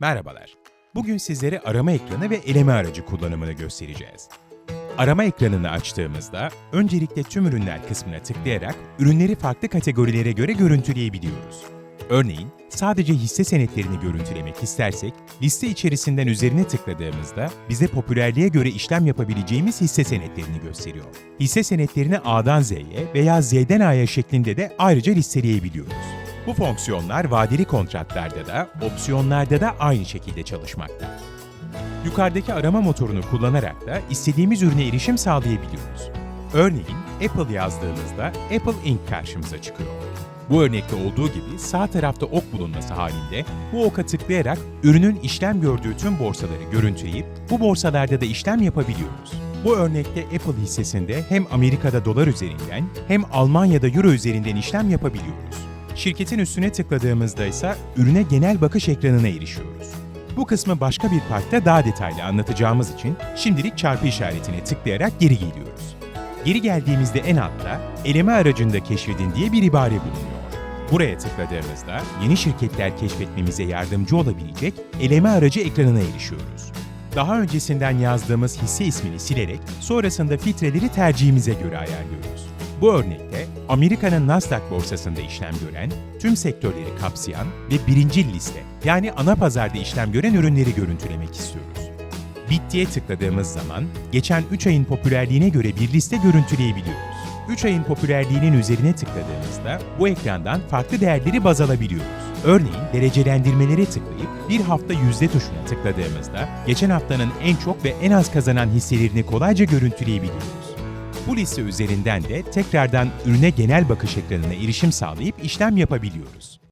Merhabalar. Bugün sizlere arama ekranı ve eleme aracı kullanımını göstereceğiz. Arama ekranını açtığımızda öncelikle tüm ürünler kısmına tıklayarak ürünleri farklı kategorilere göre görüntüleyebiliyoruz. Örneğin sadece hisse senetlerini görüntülemek istersek liste içerisinden üzerine tıkladığımızda bize popülerliğe göre işlem yapabileceğimiz hisse senetlerini gösteriyor. Hisse senetlerini A'dan Z'ye veya Z'den A'ya şeklinde de ayrıca listeleyebiliyoruz. Bu fonksiyonlar vadeli kontratlarda da, opsiyonlarda da aynı şekilde çalışmakta. Yukarıdaki arama motorunu kullanarak da istediğimiz ürüne erişim sağlayabiliyoruz. Örneğin Apple yazdığımızda Apple Inc. karşımıza çıkıyor. Bu örnekte olduğu gibi sağ tarafta ok bulunması halinde bu oka tıklayarak ürünün işlem gördüğü tüm borsaları görüntüleyip bu borsalarda da işlem yapabiliyoruz. Bu örnekte Apple hissesinde hem Amerika'da dolar üzerinden hem Almanya'da euro üzerinden işlem yapabiliyoruz. Şirketin üstüne tıkladığımızda ise ürüne genel bakış ekranına erişiyoruz. Bu kısmı başka bir partta daha detaylı anlatacağımız için şimdilik çarpı işaretine tıklayarak geri geliyoruz. Geri geldiğimizde en altta eleme aracında keşfedin diye bir ibare bulunuyor. Buraya tıkladığımızda yeni şirketler keşfetmemize yardımcı olabilecek eleme aracı ekranına erişiyoruz. Daha öncesinden yazdığımız hisse ismini silerek sonrasında filtreleri tercihimize göre ayarlıyoruz. Bu örnekte Amerika'nın Nasdaq borsasında işlem gören, tüm sektörleri kapsayan ve birinci liste yani ana pazarda işlem gören ürünleri görüntülemek istiyoruz. Bittiye tıkladığımız zaman geçen 3 ayın popülerliğine göre bir liste görüntüleyebiliyoruz. 3 ayın popülerliğinin üzerine tıkladığımızda bu ekrandan farklı değerleri baz alabiliyoruz. Örneğin derecelendirmelere tıklayıp bir hafta yüzde tuşuna tıkladığımızda geçen haftanın en çok ve en az kazanan hisselerini kolayca görüntüleyebiliyoruz. Bu liste üzerinden de tekrardan ürüne genel bakış ekranına erişim sağlayıp işlem yapabiliyoruz.